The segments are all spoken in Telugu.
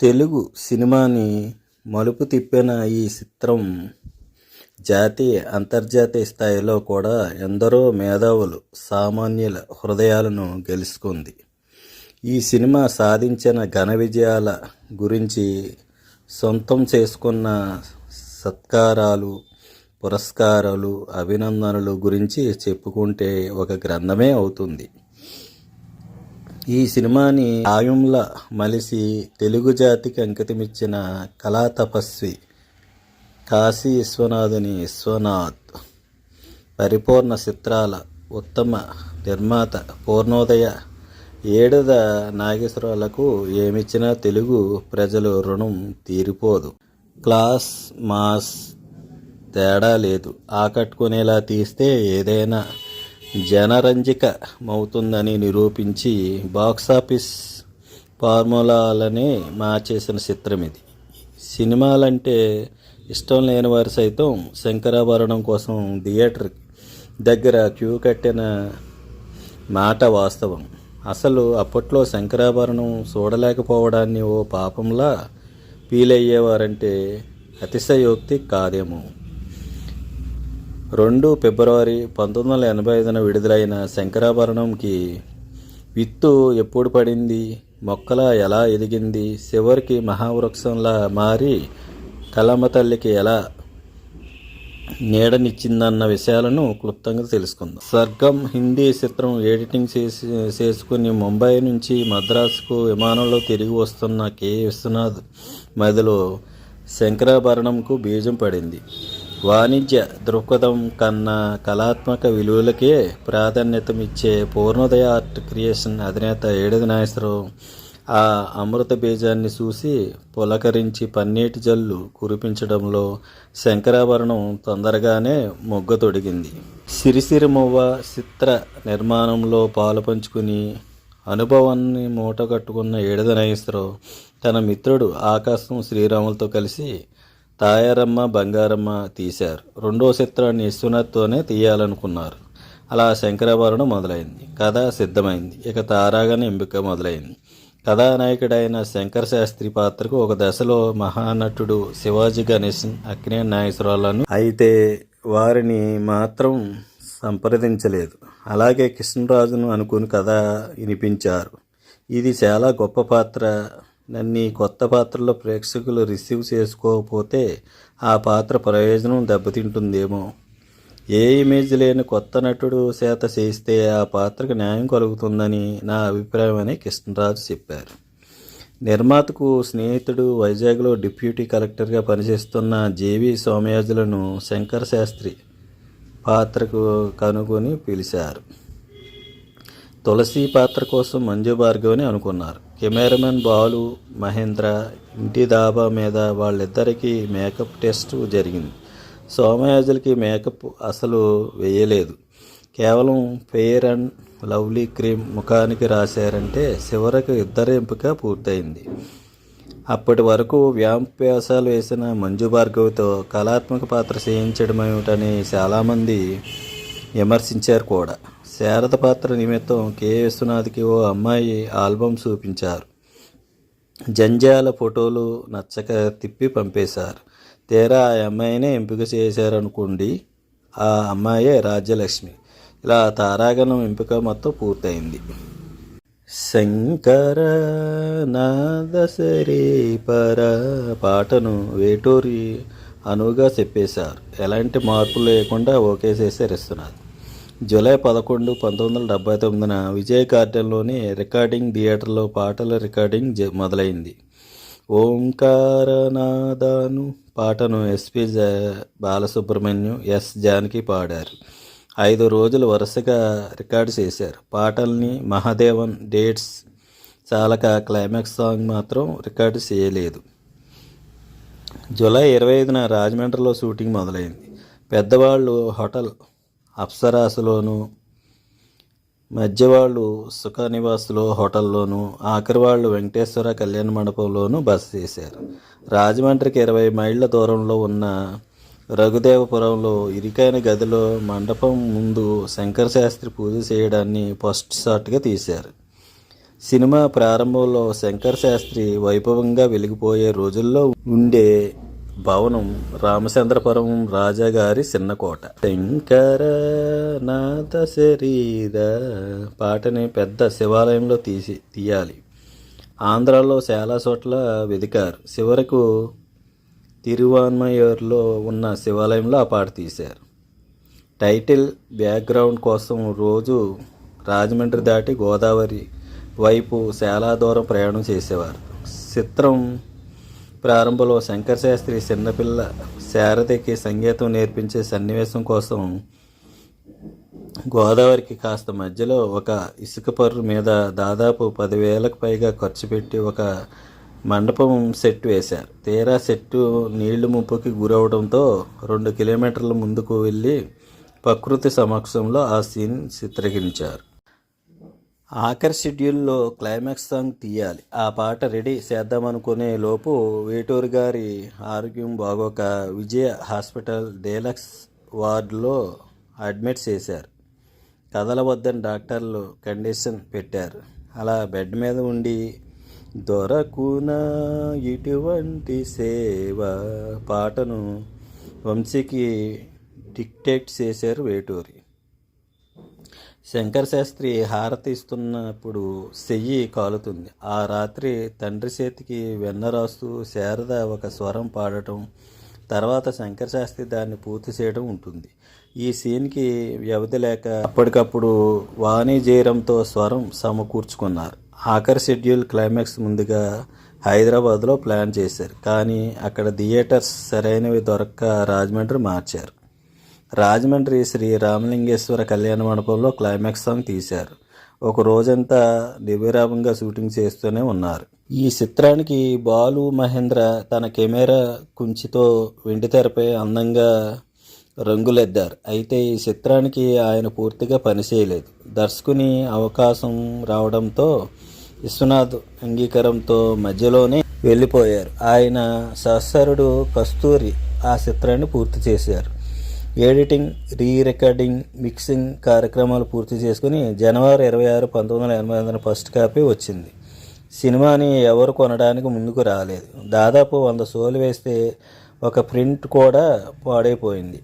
తెలుగు సినిమాని మలుపు తిప్పిన ఈ చిత్రం జాతీయ అంతర్జాతీయ స్థాయిలో కూడా ఎందరో మేధావులు సామాన్యుల హృదయాలను గెలుచుకుంది. ఈ సినిమా సాధించిన ఘన విజయాల గురించి సొంతం చేసుకున్న సత్కారాలు పురస్కారాలు అభినందనలు గురించి చెప్పుకుంటే ఒక గ్రంథమే అవుతుంది. ఈ సినిమాని ఆయుంల మలిసి తెలుగు జాతికి అంకితమిచ్చిన కళా తపస్వి కాశీ విశ్వనాథుని విశ్వనాథ్. పరిపూర్ణ చిత్రాల ఉత్తమ నిర్మాత పూర్ణోదయ. ఏడద నాగేశ్వరాలకు ఏమిచ్చినా తెలుగు ప్రజలు రుణం తీరిపోదు. క్లాస్ మాస్ తేడా లేదు. ఆకట్టుకునేలా తీస్తే ఏదైనా జనరంజకమవుతుందని నిరూపించి బాక్సాఫీస్ ఫార్ములాలనే మార్చేసిన చిత్రం ఇది. సినిమాలంటే ఇష్టం లేని వారు సైతం శంకరాభరణం కోసం థియేటర్ దగ్గర క్యూ కట్టిన మాట వాస్తవం. అసలు అప్పట్లో శంకరాభరణం చూడలేకపోవడాన్ని ఓ పాపంలా ఫీల్ అయ్యేవారంటే అతిశయోక్తి కాదేమో. రెండు ఫిబ్రవరి పంతొమ్మిది వందల ఎనభై ఐదున విడుదలైన శంకరాభరణంకి విత్తు ఎప్పుడు పడింది మొక్కల ఎలా ఎదిగింది చివరికి మహావృక్షంలా మారి కలమ్మ తల్లికి ఎలా నీడనిచ్చిందన్న విషయాలను క్లుప్తంగా తెలుసుకుందాం. సర్గం హిందీ చిత్రం ఎడిటింగ్ చేసి చేసుకుని ముంబై నుంచి మద్రాసుకు విమానంలో తిరిగి వస్తున్న కె. విశ్వనాథ్ మదిలో శంకరాభరణంకు బీజం పడింది. వాణిజ్య దృక్పథం కన్నా కళాత్మక విలువలకే ప్రాధాన్యతమిచ్చే పూర్ణోదయ ఆర్ట్ క్రియేషన్ అధినేత ఏడది నాగేశ్వరరావు. ఆ అమృత బీజాన్ని చూసి పులకరించి పన్నీటి జల్లు కురిపించడంలో శంకరాభరణం తొందరగానే మొగ్గ తొడిగింది. సిరిసిరిమవ్వ చిత్ర నిర్మాణంలో పాలు పంచుకుని అనుభవాన్ని మూట కట్టుకున్న నాగేశ్వరరావు తన మిత్రుడు ఆకాశం శ్రీరాములతో కలిసి తాయారమ్మ బంగారమ్మ తీశారు. రెండో చిత్రాన్ని విశ్వనాథ్తోనే తీయాలనుకున్నారు. అలా శంకరాభరణం మొదలైంది. కథ సిద్ధమైంది. ఇక తారాగణ ఎంపిక మొదలైంది. కథానాయకుడైన శంకర శాస్త్రి పాత్రకు ఒక దశలో మహానటుడు శివాజీ గణేశన్ అక్నే నాగేశ్వరరావులను. అయితే వారిని మాత్రం సంప్రదించలేదు. అలాగే కృష్ణరాజును అనుకుని కథ వినిపించారు. ఇది చాలా గొప్ప పాత్ర నన్ను ఈ కొత్త పాత్రలో ప్రేక్షకులు రిసీవ్ చేసుకోకపోతే ఆ పాత్ర ప్రయోజనం దెబ్బతింటుందేమో. ఏ ఇమేజ్ లేని కొత్త నటుడు చేత చేస్తే ఆ పాత్రకు న్యాయం కలుగుతుందని నా అభిప్రాయం అని కృష్ణరాజు చెప్పారు. నిర్మాతకు స్నేహితుడు వైజాగ్లో డిప్యూటీ కలెక్టర్గా పనిచేస్తున్న జేవి సోమయాజులను శంకర శాస్త్రి పాత్రకు కనుగొని పిలిచారు. తులసి పాత్ర కోసం మంజు భార్గవని అనుకున్నారు. కెమెరామెన్ బాలు మహేంద్ర ఇంటి దాబా మీద వాళ్ళిద్దరికీ మేకప్ టెస్ట్ జరిగింది. సోమయాజులకి మేకప్ అసలు వేయలేదు. కేవలం ఫెయిర్ అండ్ లవ్లీ క్రీమ్ ముఖానికి రాశారంటే చివరకు ఇద్దరి ఎంపిక పూర్తయింది. అప్పటి వరకు వ్యాయాసాలు వేసిన మంజు భార్గవితో కళాత్మక పాత్ర చేయించడం ఏమిటని చాలామంది విమర్శించారు కూడా. శారద పాత్ర నిమిత్తం కె విశ్వనాథ్కి ఓ అమ్మాయి ఆల్బమ్ చూపించారు. జంజాల ఫోటోలు నచ్చక తిప్పి పంపేశారు. తీరా ఆ అమ్మాయినే ఎంపిక చేశారనుకోండి ఆ అమ్మాయే రాజ్యలక్ష్మి. ఇలా తారాగణం ఎంపిక మొత్తం పూర్తయింది. శంకర నాదసరే పర పాటను వేటూరి అనువుగా చెప్పేశారు. ఎలాంటి మార్పులు లేకుండా ఓకే చేసే ఇస్తున్నారు జూలై పదకొండు పంతొమ్మిది వందల డెబ్బై తొమ్మిదిన విజయ్ గార్డెన్లోని రికార్డింగ్ థియేటర్లో పాటల రికార్డింగ్ మొదలైంది. ఓంకారనాదాను పాటను ఎస్పి జ బాలసుబ్రహ్మణ్యం ఎస్ జానకి పాడారు. ఐదు రోజులు వరుసగా రికార్డు చేశారు. పాటల్ని మహాదేవన్ డేట్స్ చాలక క్లైమాక్స్ సాంగ్ మాత్రం రికార్డు చేయలేదు. జూలై ఇరవై ఐదున రాజమండ్రిలో షూటింగ్ మొదలైంది. పెద్దవాళ్ళు హోటల్ అప్సరాసులోను మధ్యవాళ్ళు సుఖ నివాసులో హోటల్లోను ఆఖరి వాళ్ళు వెంకటేశ్వర కళ్యాణ మండపంలోనూ బస చేశారు. రాజమండ్రికి ఇరవై మైళ్ళ దూరంలో ఉన్న రఘుదేవపురంలో ఇరికైన గదిలో మండపం ముందు శంకర శాస్త్రి పూజ చేయడాన్ని ఫస్ట్ షాట్గా తీశారు. సినిమా ప్రారంభంలో శంకర్ శాస్త్రి వైభవంగా వెలిగిపోయే రోజుల్లో ఉండే భవనం రామచంద్రపురం రాజాగారి చిన్నకోట. శంకర నాథ శరీర పాటని పెద్ద శివాలయంలో తీసి తీయాలి. ఆంధ్రాలో చాలా చోట్ల వెదికారు. చివరకు తిరువాన్మయూర్లో ఉన్న శివాలయంలో ఆ పాట తీశారు. టైటిల్ బ్యాక్గ్రౌండ్ కోసం రోజు రాజమండ్రి దాటి గోదావరి వైపు చాలా దూరం ప్రయాణం చేసేవారు. చిత్రం ప్రారంభంలో శంకర్ శాస్త్రి చిన్నపిల్ల శారదకి సంగీతం నేర్పించే సన్నివేశం కోసం గోదావరికి కాస్త మధ్యలో ఒక ఇసుక పర్రు మీద దాదాపు పదివేలకు పైగా ఖర్చు పెట్టి ఒక మండపం సెట్ వేశారు. తీరా సెట్టు నీళ్ళు ముప్పుకి గురవడంతో రెండు కిలోమీటర్ల ముందుకు వెళ్ళి ప్రకృతి సమక్షంలో ఆ సీన్ చిత్రీకరించారు. ఆఖరి షెడ్యూల్లో క్లైమాక్స్ సాంగ్ తీయాలి. ఆ పాట రెడీ చేద్దామనుకునే లోపు వేటూరు గారి ఆరోగ్యం బాగోక విజయ హాస్పిటల్ డేలక్స్ వార్డులో అడ్మిట్ చేశారు. కదలవద్దని డాక్టర్లు కండిషన్ పెట్టారు. అలా బెడ్ మీద ఉండి దొరకునా ఇటువంటి సేవ పాటను వంశీకి డిక్టేట్ చేశారు వేటూరి. శంకర్ శాస్త్రి హారతి ఇస్తున్నప్పుడు చెయ్యి కాలుతుంది. ఆ రాత్రి తండ్రి చేతికి వెన్న రాస్తూ శారద ఒక స్వరం పాడటం తర్వాత శంకర్ శాస్త్రి దాన్ని పూర్తి చేయడం ఉంటుంది. ఈ సీన్కి వ్యవధి లేక అప్పటికప్పుడు వాణిజీరంతో స్వరం సమకూర్చుకున్నారు. ఆఖరి షెడ్యూల్ క్లైమాక్స్ ముందుగా హైదరాబాద్లో ప్లాన్ చేశారు. కానీ అక్కడ థియేటర్స్ సరైనవి దొరక్క రాజమండ్రి మార్చారు. రాజమండ్రి శ్రీ రామలింగేశ్వర కళ్యాణ మండపంలో క్లైమాక్స్ సాంగ్ తీశారు. ఒక రోజంతా నిర్విరామంగా షూటింగ్ చేస్తూనే ఉన్నారు. ఈ చిత్రానికి బాలు మహేంద్ర తన కెమెరా కుంచితో వెండితెరపై అందంగా రంగులెద్దారు. అయితే ఈ చిత్రానికి ఆయన పూర్తిగా పనిచేయలేదు దర్శకుని అవకాశం రావడంతో విశ్వనాథ్ అంగీకారంతో మధ్యలోనే వెళ్ళిపోయారు. ఆయన సహసరుడు కస్తూరి ఆ చిత్రాన్ని పూర్తి చేశారు. ఎడిటింగ్ రీ రికార్డింగ్ మిక్సింగ్ కార్యక్రమాలు పూర్తి చేసుకుని జనవరి ఇరవై ఆరు పంతొమ్మిది వందల ఎనభై ఎనిమిది ఫస్ట్ కాపీ వచ్చింది. సినిమాని ఎవరు కొనడానికి ముందుకు రాలేదు. దాదాపు వంద సోలు వేస్తే ఒక ప్రింట్ కూడా పాడైపోయింది.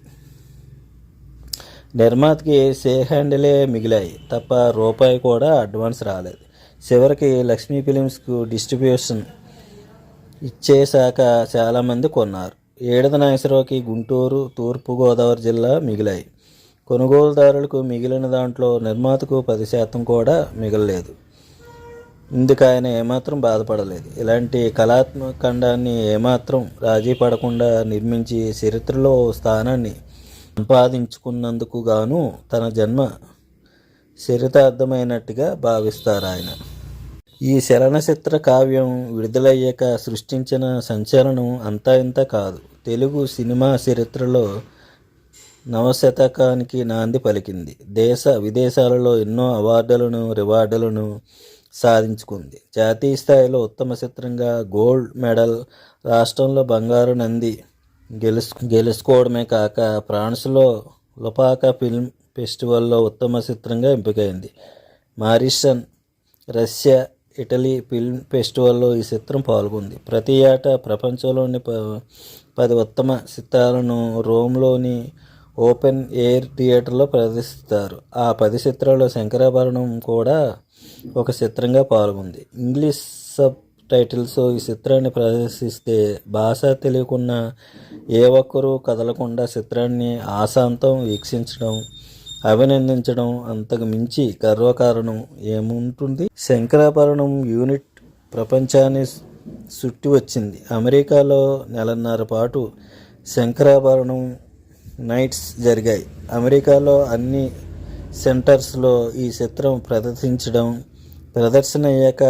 నిర్మాతకి సే హ్యాండిలే మిగిలాయి. తప్ప రూపాయి కూడా అడ్వాన్స్ రాలేదు. చివరికి లక్ష్మీ ఫిలిమ్స్కు డిస్ట్రిబ్యూషన్ ఇచ్చేశాక చాలామంది కొన్నారు. ఏడద నాగేశ్వరరావుకి గుంటూరు తూర్పుగోదావరి జిల్లా మిగిలాయి. కొనుగోలుదారులకు మిగిలిన దాంట్లో నిర్మాతకు పది శాతం కూడా మిగలలేదు. ఇందుకు ఆయన ఏమాత్రం బాధపడలేదు. ఇలాంటి కళాత్మకండాన్ని ఏమాత్రం రాజీ పడకుండా నిర్మించి చరిత్రలో స్థానాన్ని సంపాదించుకున్నందుకు గాను తన జన్మ చరితార్థమైనట్టుగా భావిస్తారు ఆయన ఈ చలనచిత్ర కావ్యం విడుదలయ్యాక సృష్టించిన సంచలనం అంతా ఇంత కాదు. తెలుగు సినిమా చరిత్రలో నవశతకానికి నాంది పలికింది. దేశ విదేశాలలో ఎన్నో అవార్డులను రివార్డులను సాధించుకుంది. జాతీయ స్థాయిలో ఉత్తమ చిత్రంగా గోల్డ్ మెడల్ రాష్ట్రంలో బంగారు నంది గెలుసు గెలుచుకోవడమే కాక ఫ్రాన్స్లో లుపాకా ఫిల్మ్ ఫెస్టివల్లో ఉత్తమ చిత్రంగా ఎంపికైంది. మారిషన్ రష్యా ఇటలీ ఫిల్మ్ ఫెస్టివల్లో ఈ చిత్రం పాల్గొంది. ప్రతి ఏటా ప్రపంచంలోని ప పది ఉత్తమ చిత్రాలను రోమ్లోని ఓపెన్ ఎయిర్ థియేటర్లో ప్రదర్శిస్తారు. ఆ పది చిత్రాల్లో శంకరాభరణం కూడా ఒక చిత్రంగా పాల్గొంది. ఇంగ్లీష్ సబ్ టైటిల్స్ ఈ చిత్రాన్ని ప్రదర్శిస్తే భాష తెలియకున్న ఏ ఒక్కరూ కదలకుండా చిత్రాన్ని ఆశాంతం వీక్షించడం అభినందించడం అంతకు మించి గర్వకారణం ఏముంటుంది? శంకరాభరణం యూనిట్ ప్రపంచాన్ని చుట్టి వచ్చింది. అమెరికాలో నెలన్నర పాటు శంకరాభరణం నైట్స్ జరిగాయి. అమెరికాలో అన్ని సెంటర్స్లో ఈ చిత్రం ప్రదర్శించడం ప్రదర్శన అయ్యాక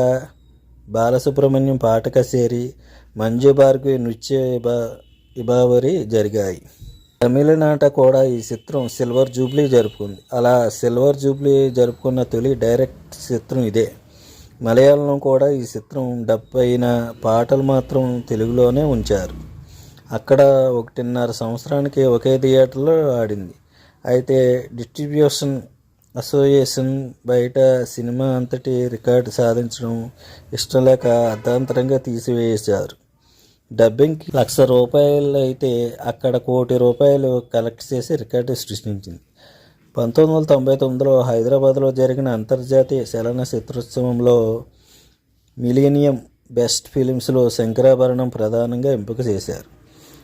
బాలసుబ్రహ్మణ్యం పాట కచేరి మంజు భార్గవి నృత్య ఇబా ఇబావరి జరిగాయి. తమిళనాట కూడా ఈ చిత్రం సిల్వర్ జూబ్లీ జరుపుకుంది. అలా సిల్వర్ జూబ్లీ జరుపుకున్న తొలి డైరెక్ట్ చిత్రం ఇదే. మలయాళం కూడా ఈ చిత్రం డబ్ అయిన పాటలు మాత్రం తెలుగులోనే ఉంచారు. అక్కడ ఒకటిన్నర సంవత్సరానికి ఒకే థియేటర్లో ఆడింది. అయితే డిస్ట్రిబ్యూషన్ అసోసియేషన్ బయట సినిమా అంతటి రికార్డు సాధించడం ఇష్టం లేక అర్ధాంతరంగా తీసివేశారు. డబ్బింగ్కి లక్ష రూపాయలు అయితే అక్కడ కోటి రూపాయలు కలెక్ట్ చేసి రికార్డు సృష్టించింది. పంతొమ్మిది వందల తొంభై తొమ్మిదిలో హైదరాబాద్లో జరిగిన అంతర్జాతీయ చలన చిత్రోత్సవంలో మిలీనియం బెస్ట్ ఫిలిమ్స్లో శంకరాభరణం ప్రధానంగా ఎంపిక చేశారు.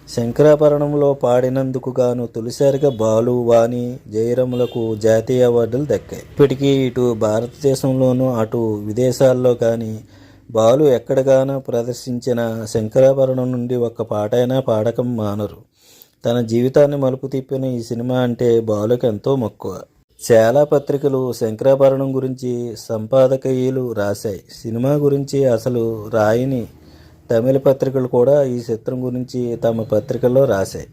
శంకరాభరణంలో పాడినందుకు గాను తొలిసారిగా బాలు వాణి జయరములకు జాతీయ అవార్డులు దక్కాయి. ఇప్పటికీ ఇటు భారతదేశంలోనూ అటు విదేశాల్లో కానీ బాలు ఎక్కడగానో ప్రదర్శించిన శంకరాభరణం నుండి ఒక్క పాటైనా పాడకం మానరు. తన జీవితాన్ని మలుపు తిప్పిన ఈ సినిమా అంటే బాలుకి ఎంతో మక్కువ. చాలా పత్రికలు శంకరాభరణం గురించి సంపాదకీయులు రాశాయి. సినిమా గురించి అసలు రాయని తమిళ పత్రికలు కూడా ఈ చిత్రం గురించి తమ పత్రికల్లో రాశాయి.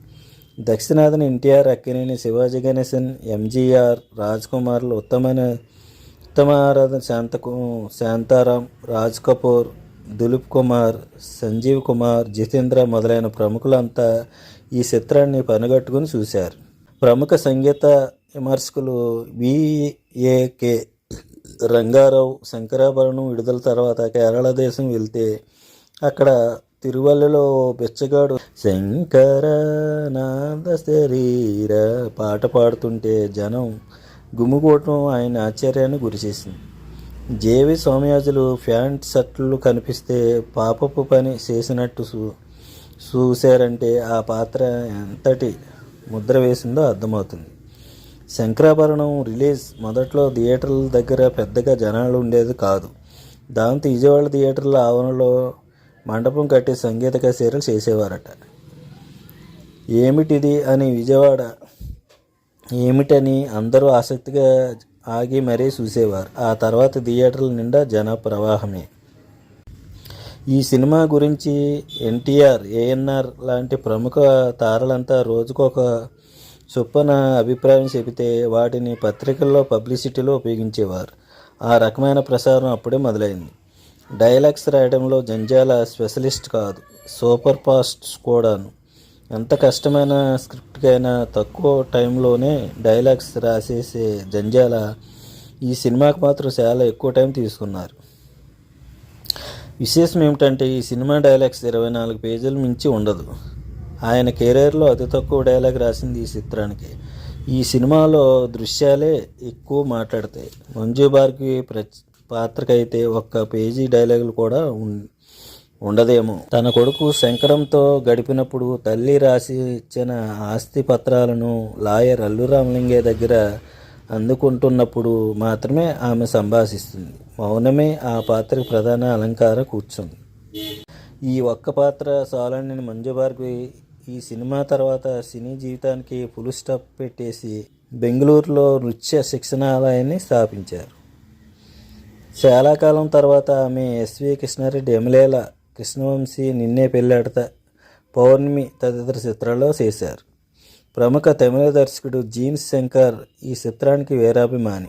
దక్షిణాదిని ఎన్టీఆర్ అక్కినేని శివాజీ గణేశన్ ఎంజీఆర్ రాజ్ కుమార్లు ఉత్తమైన ఉత్తమారాధన శాంత శాంతారాం రాజ్ కపూర్ దులీప్ కుమార్ సంజీవ్ కుమార్ జితేంద్ర మొదలైన ప్రముఖులంతా ఈ చిత్రాన్ని పనిగట్టుకుని చూశారు. ప్రముఖ సంగీత విమర్శకులు విఏకే రంగారావు శంకరాభరణం విడుదల తర్వాత కేరళ దేశం వెళ్తే అక్కడ తిరువల్లిలో బిచ్చగాడు శంకర నాద శరీర పాట పాడుతుంటే జనం గుమ్ముకోవటం ఆయన ఆశ్చర్యాన్ని గురిచేసింది జేవి సోమయాజులు ప్యాంట్ షర్ట్లు కనిపిస్తే పాపపు పని చేసినట్టు చూ చూశారంటే ఆ పాత్ర ఎంతటి ముద్ర వేసిందో అర్థమవుతుంది. శంకరాభరణం రిలీజ్ మొదట్లో థియేటర్ల దగ్గర పెద్దగా జనాలు ఉండేది కాదు. దాంతో విజయవాడ థియేటర్ల ఆవరణలో మండపం కట్టి సంగీత కచేరీలు చేసేవారట. ఏమిటిది అని విజయవాడ ఏమిటని అందరూ ఆసక్తిగా ఆగి మరీ చూసేవారు. ఆ తర్వాత థియేటర్ల నిండా జన ప్రవాహమే ఈ సినిమా గురించి ఎన్టీఆర్ ఏఎన్ఆర్ లాంటి ప్రముఖ తారలంతా రోజుకొక చొప్పున అభిప్రాయం చెబితే వాటిని పత్రికల్లో పబ్లిసిటీలో ఉపయోగించేవారు. ఆ రకమైన ప్రసారం అప్పుడే మొదలైంది. డైలాగ్స్ రాయడంలో జంజాల స్పెషలిస్ట్ కాదు సూపర్ ఫాస్ట్ కూడాను ఎంత కష్టమైన స్క్రిప్ట్కైనా తక్కువ టైంలోనే డైలాగ్స్ రాసేసే జంజాల ఈ సినిమాకి మాత్రం చాలా ఎక్కువ టైం తీసుకున్నారు. విశేషం ఏమిటంటే ఈ సినిమా డైలాగ్స్ ఇరవై నాలుగు పేజీలు మించి ఉండదు. ఆయన కెరీర్లో అతి తక్కువ డైలాగ్ రాసింది ఈ చిత్రానికి. ఈ సినిమాలో దృశ్యాలే ఎక్కువ మాట్లాడతాయి. మంజు బార్కి ప్ర పాత్రకైతే ఒక్క పేజీ డైలాగులు కూడా ఉం- ఉండదేమో. తన కొడుకు శంకరంతో గడిపినప్పుడు తల్లి రాసి ఇచ్చిన ఆస్తి పత్రాలను లాయర్ అల్లు రామలింగే దగ్గర అందుకుంటున్నప్పుడు మాత్రమే ఆమె సంభాషిస్తుంది. మౌనమే ఆ పాత్రకు ప్రధాన అలంకార కూర్చుంది. ఈ ఒక్క పాత్ర చాలని మంజు భార్గవి ఈ సినిమా తర్వాత సినీ జీవితానికి ఫుల్ స్టాప్ పెట్టేసి బెంగళూరులో నృత్య శిక్షణాలయాన్ని స్థాపించారు. చాలా కాలం తర్వాత ఆమె ఎస్వి కృష్ణారెడ్డి ఎమ్మెల్యేల కృష్ణవంశీ నిన్నే పెళ్ళాడత పౌర్ణమి తదితర చిత్రాల్లో చేశారు. ప్రముఖ తమిళ దర్శకుడు జీన్స్ శంకర్ ఈ చిత్రానికి వీరాభిమాని.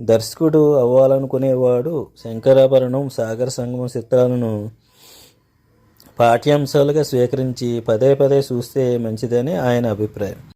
దర్శకుడు అవ్వాలనుకునేవాడు శంకరాభరణం సాగర సంగమం చిత్రాలను పాఠ్యాంశాలుగా స్వీకరించి పదే పదే చూస్తే మంచిదని ఆయన అభిప్రాయం.